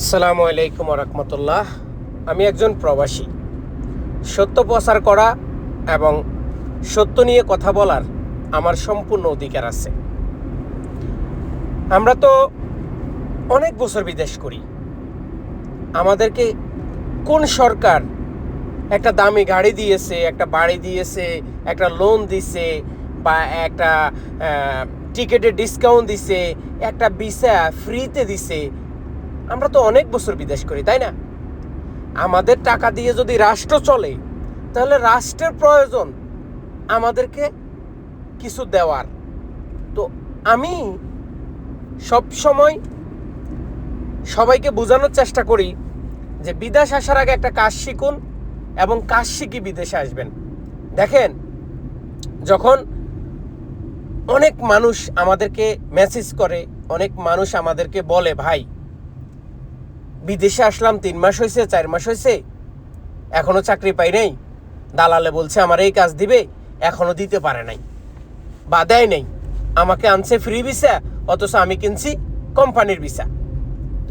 আসসালামু আলাইকুম রহমতুল্লাহ আমি একজন প্রবাসী। সত্য প্রচার করা এবং সত্য নিয়ে কথা বলার আমার সম্পূর্ণ অধিকার আছে। আমরা তো অনেক বছর বিদেশ করি। আমাদেরকে কোন সরকার একটা দামি গাড়ি দিয়েছে, একটা বাড়ি দিয়েছে, একটা লোন দিছে বা একটা টিকিটের ডিসকাউন্ট দিছে, একটা ভিসা ফ্রিতে দিছে আমরা তো অনেক বছর বিদেশ করি, তাই না? আমাদের টাকা দিয়ে যদি রাষ্ট্র চলে, তাহলে রাষ্ট্রের প্রয়োজন আমাদেরকে কিছু দেওয়ার। তো আমি সব সময় সবাইকে বোঝানোর চেষ্টা করি যে বিদেশ আসার আগে একটা কাজ শিখুন এবং কাজ শিখি বিদেশে আসবেন। দেখেন, যখন অনেক মানুষ আমাদেরকে মেসেজ করে, অনেক মানুষ আমাদেরকে বলে, ভাই বিদেশে আসলাম, তিন মাস হয়েছে চার মাস হয়েছে এখনও চাকরি পাই নাই। দালালে বলছে, আমার এই কাজ দিবে, এখনও দিতে পারে নাই। বা দেয় নাই। আমাকে আনছে ফ্রি ভিসা অথচ আমি কিনছি কোম্পানির ভিসা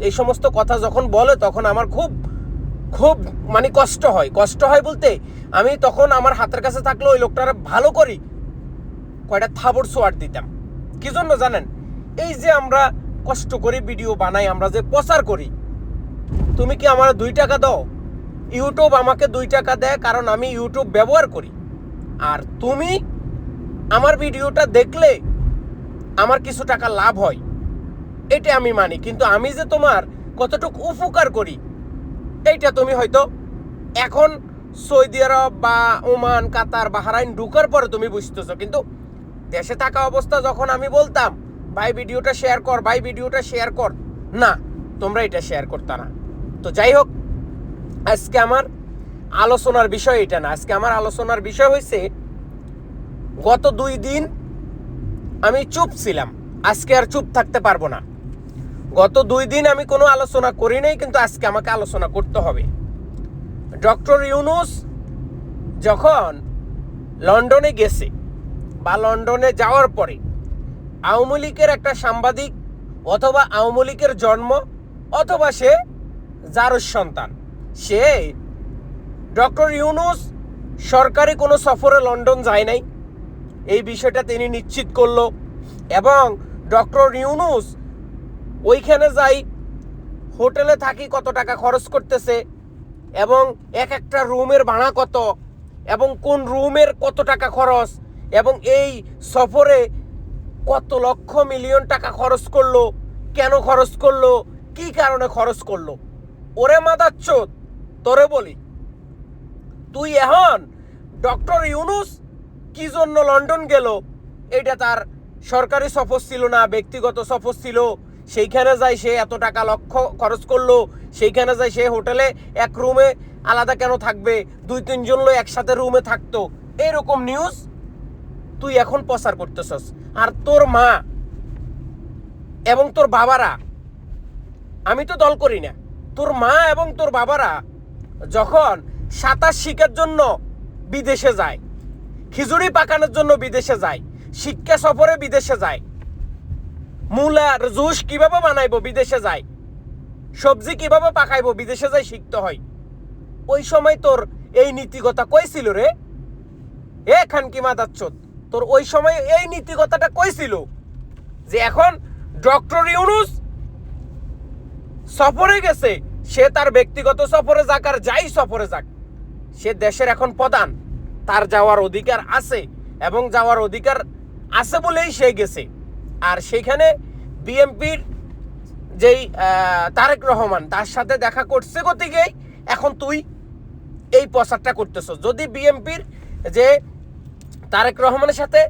এই সমস্ত কথা যখন বলে, তখন আমার খুব খুব মানে কষ্ট হয়। কষ্ট হয় বলতে, আমি তখন আমার হাতের কাছে থাকলে ওই লোকটার ভালো করি, কয়টা থাবড় সোয়ার দিতাম। কি জন্য জানেন? এই যে আমরা কষ্ট করে ভিডিও বানাই, আমরা যে প্রচার করি তুমি কি আমার দুই টাকা দাও? ইউটিউব আমাকে দুই টাকা দেয় কারণ আমি ইউটিউব ব্যবহার করি। আর তুমি আমার ভিডিওটা দেখলে আমার কিছু টাকা লাভ হয়। এটা আমি মানি, কিন্তু আমি যে তোমার কতটুকু উপকার করি, এইটা তুমি হয়তো এখন সৌদি আরব বা ওমান, কাতার বাহারাইন ঢুকার পরে তুমি বুঝতেছো। কিন্তু দেশে থাকা অবস্থা যখন আমি বলতাম, ভাই, ভিডিওটা শেয়ার কর, ভাই, ভিডিওটা শেয়ার কর। না তোমরা এটা শেয়ার করতে না। তো যাই হোক আজকে আমার আলোচনার বিষয় এটা না। আজকে আমার আলোচনার বিষয় হয়েছে গত দুই দিন আমি চুপ ছিলাম। আজকে আর চুপ থাকতে পারব না। গত দুই দিন আমি কোনো আলোচনা করি নাই, কিন্তু আজকে আমাকে আলোচনা করতে হবে। ডক্টর ইউনুস যখন লন্ডনে গেছে বা লন্ডনে যাওয়ার পরে আওয়ামী লীগের একটা সাংবাদিক অথবা আওয়ামী লীগের জন্ম অথবা সে জারুর সন্তান। সে ডক্টর ইউনুস সরকারি কোনো সফরে লন্ডন যায় নাই। এই বিষয়টা তিনি নিশ্চিত করল এবং ডক্টর ইউনুস ওইখানে যাই, হোটেলে থাকি কত টাকা খরচ করতেছে এবং এক একটা রুমের ভাড়া কত এবং কোন রুমের কত টাকা খরচ এবং এই সফরে কত লক্ষ মিলিয়ন টাকা খরচ করল, কেন খরচ করল কি কারণে খরচ করল? ওরে মাদাচ্ছোত তোরে বলি। তুই এখন ডক্টর ইউনুস কি জন্য লন্ডন গেল? এটা তার সরকারি সফর ছিল না, ব্যক্তিগত সফর ছিল। সেইখানে যাই সে এত টাকা লক্ষ খরচ করল, সেইখানে যাই সে হোটেলে এক রুমে আলাদা কেন থাকবে? দুই তিনজন লোক একসাথে রুমে থাকতো। এরকম নিউজ তুই এখন প্রচার করতেছস। আর তোর মা এবং তোর বাবারা আমি তো দল করি না। তোর মা এবং তোর বাবারা যখন সাঁতার শিখার জন্য বিদেশে যায়, খিচুড়ি পাকানোর জন্য বিদেশে যায়, শিক্ষা সফরে বিদেশে যায়, মূলার জুস কীভাবে বানাইবো বিদেশে যায়, সবজি কীভাবে পাকাইবো বিদেশে যাই শিখতে হয়। ওই সময় তোর এই নীতিগতা কই ছিল রে? এ খানকি মাদাচ্ছত তোর ওই সময় এই নীতিগতাটা কই ছিল যে এখন ডক্টর ইউনুস সফরে গেছে, সে তার ব্যক্তিগত সফরে যাক আর যাই সফরে যাক। সে দেশের এখন প্রধান, তার যাওয়ার অধিকার আছে এবং যাওয়ার অধিকার আছে বলেই সে গেছে। আর সেখানে বিএমপির যেই তারেক রহমান, তার সাথে দেখা করছে গতিকেই এখন তুই এই প্রচারটা করতেছ। যদি বিএমপির যে তারেক রহমানের সাথে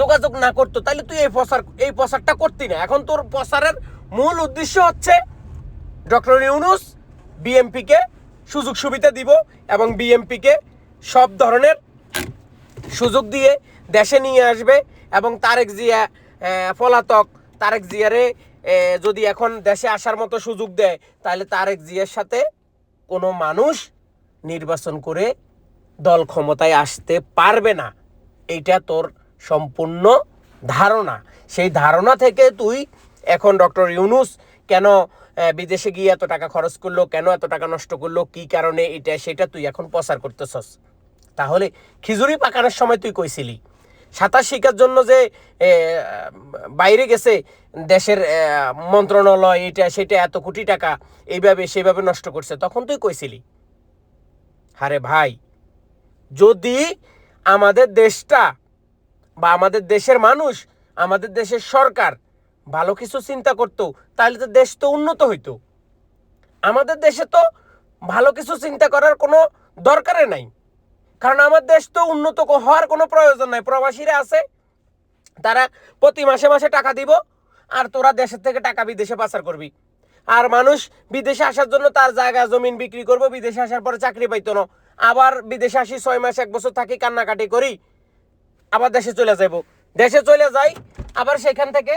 যোগাযোগ না করতো তাহলে তুই এই প্রচার, এই প্রচারটা করতি না। এখন তোর প্রচারের মূল উদ্দেশ্য হচ্ছে ডক্টর ইউনুস বিএমপিকে সুযোগ সুবিধা দিব এবং বিএমপিকে সব ধরনের সুযোগ দিয়ে দেশে নিয়ে আসবে এবং তারেক জিয়া পলাতক তারেক জিয়ারে যদি এখন দেশে আসার মতো সুযোগ দেয়, তাহলে তারেক জিয়ার সাথে কোনো মানুষ নির্বাচন করে দল ক্ষমতায় আসতে পারবে না। এইটা তোর সম্পূর্ণ ধারণা। সেই ধারণা থেকে তুই এখন ডক্টর ইউনুস কেন বিদেশে গিয়ে এত টাকা খরচ করল, কেন এত টাকা নষ্ট করল, কি কারণে এটা, সেটা তুই এখন প্রচার করতেছস? তাহলে খিচুড়ি পাকানোর সময় তুই কইছিলি, সাঁতার শেখার জন্য যে বাইরে গেছে, দেশের মন্ত্রণালয়, এটা, সেটা, এত কোটি টাকা, এইভাবে, সেভাবে নষ্ট করছে, তখন তুই কইছিলি আরে ভাই, যদি আমাদের দেশটা বা আমাদের দেশের মানুষ, আমাদের দেশের সরকার ভালো কিছু চিন্তা করতো তাহলে তো দেশ তো উন্নত হইতো। আমাদের দেশে তো ভালো কিছু চিন্তা করার কোনো দরকারে নাই। কারণ আমার দেশ তো উন্নত হওয়ার কোনো প্রয়োজন নাই। প্রবাসীরা আছে, তারা প্রতি মাসে মাসে টাকা দিব, আর তোরা দেশের থেকে টাকা বিদেশে পাচার করবি। আর মানুষ বিদেশে আসার জন্য তার জায়গা, জমিন বিক্রি করব, বিদেশে আসার পরে চাকরি পাইতো না। আবার বিদেশে আসি ছয় মাস, এক বছর থাকি কান্নাকাটি করি, আবার দেশে চলে যাইব। দেশে চলে যাই, আবার সেখান থেকে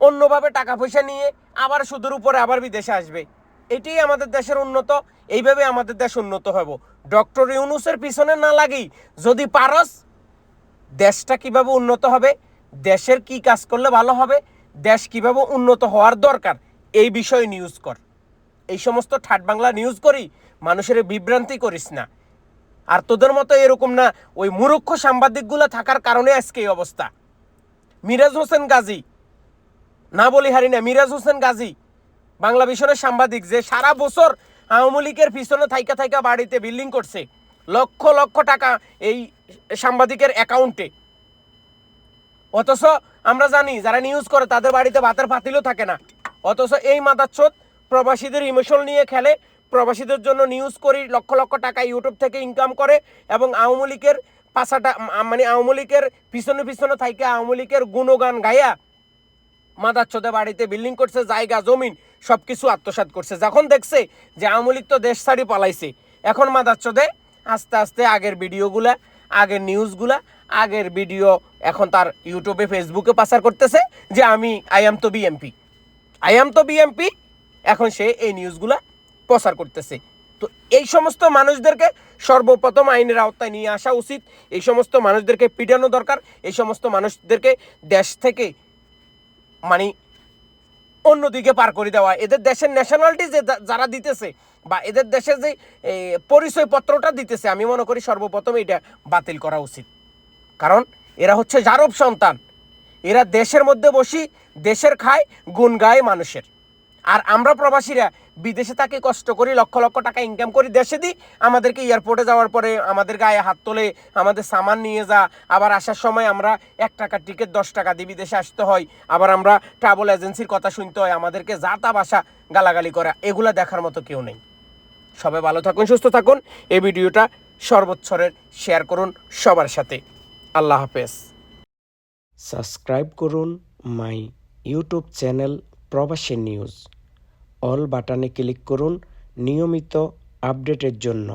অন্যভাবে টাকা পয়সা নিয়ে আবার সুদের উপরে আবার বিদেশে আসবে। এটাই আমাদের দেশের উন্নত। এইভাবে আমাদের দেশ উন্নত হব। ডক্টর ইউনুসের পিছনে না লাগি যদি পারস, দেশটা কীভাবে উন্নত হবে, দেশের কি কাজ করলে ভালো হবে, দেশ কীভাবে উন্নত হওয়ার দরকার, এই বিষয়ে নিউজ কর। এই সমস্ত ঠাট বাংলা নিউজ করি, মানুষের বিভ্রান্তি করিস না। আর তোদের মতো এরকম না, ওই মুরুক্ষ সাংবাদিকগুলো থাকার কারণে আজকে এই অবস্থা। মিরাজ হোসেন গাজী না বলি হারি না মিরাজ হোসেন গাজী, বাংলা ভিশনের সাংবাদিক, যে সারা বছর আওয়ামী লীগের পিছনে থাইকা থাইকা বাড়িতে বিল্ডিং করছে, লক্ষ লক্ষ টাকা এই সাংবাদিকের অ্যাকাউন্টে অথচ আমরা জানি, যারা নিউজ করে, তাদের বাড়িতে ভাতের পাতিলও থাকে না। অথচ এই মাদাচ্ছোদ প্রবাসীদের ইমোশন নিয়ে খেলে, প্রবাসীদের জন্য নিউজ করি, লক্ষ লক্ষ টাকা ইউটিউব থেকে ইনকাম করে এবং আওয়ামী লীগের পাশাটা মানে আওয়ামী লীগের পিছনে পিছনে থাইকে আওয়ামী লীগের গুণগান গাইয়া মাদাচ্ছদে বাড়িতে বিল্ডিং করছে, জায়গা, জমিন সব কিছু আত্মসাৎ করছে। যখন দেখছে যে আওয়ামী লীগ তো দেশ ছাড়ি পালাইছে, এখন মাদাচ্ছদে আস্তে আস্তে আগের ভিডিওগুলা, আগের নিউজগুলা আগের ভিডিও এখন তার ইউটিউবে ফেসবুকে পাচার করতেছে যে আমি আই এম তো বিএমপি আই এম তো বিএমপি এখন সে এই নিউজগুলা প্রচার করতেছে। তো এই সমস্ত মানুষদেরকে সর্বপ্রথম আইনের আওতায় নিয়ে আসা উচিত। এই সমস্ত মানুষদেরকে পিটানো দরকার। এই সমস্ত মানুষদেরকে দেশ থেকে মানে অন্যদিকে পার করে দেওয়া। এদের দেশের ন্যাশনালিটি যে যারা দিতেছে বা এদের দেশের যে পরিচয় পরিচয়পত্রটা দিতেছে, আমি মনে করি সর্বপ্রথম এটা বাতিল করা উচিত। কারণ এরা হচ্ছে জারব সন্তান। এরা দেশের মধ্যে বসি, দেশের খায়, গুণ গায় মানুষের। আর আমরা প্রবাসীরা বিদেশে থাকি কষ্ট করি, লক্ষ লক্ষ টাকা ইনকাম করি, দেশে দিই, আমাদেরকে এয়ারপোর্টে যাওয়ার পরে আমাদের গায়ে হাত তোলে, আমাদের সামান নিয়ে যা, আবার আসার সময় আমরা এক টাকার টিকিট দশ টাকা দিয়ে বিদেশে আসতে হয়, আবার আমরা ট্রাভেল এজেন্সির কথা শুনতে হয়, আমাদেরকে যা তা বাসা গালাগালি করা, এগুলা দেখার মতো কেউ নেই। সবাই ভালো থাকুন, সুস্থ থাকুন, এই ভিডিওটা সর্বোচ্চরের শেয়ার করুন সবার সাথে। আল্লাহ হাফেজ। সাবস্ক্রাইব করুন মাই ইউটিউব চ্যানেল প্রবাসী নিউজ। অল বাটনে ক্লিক করুন নিয়মিত আপডেটের জন্য।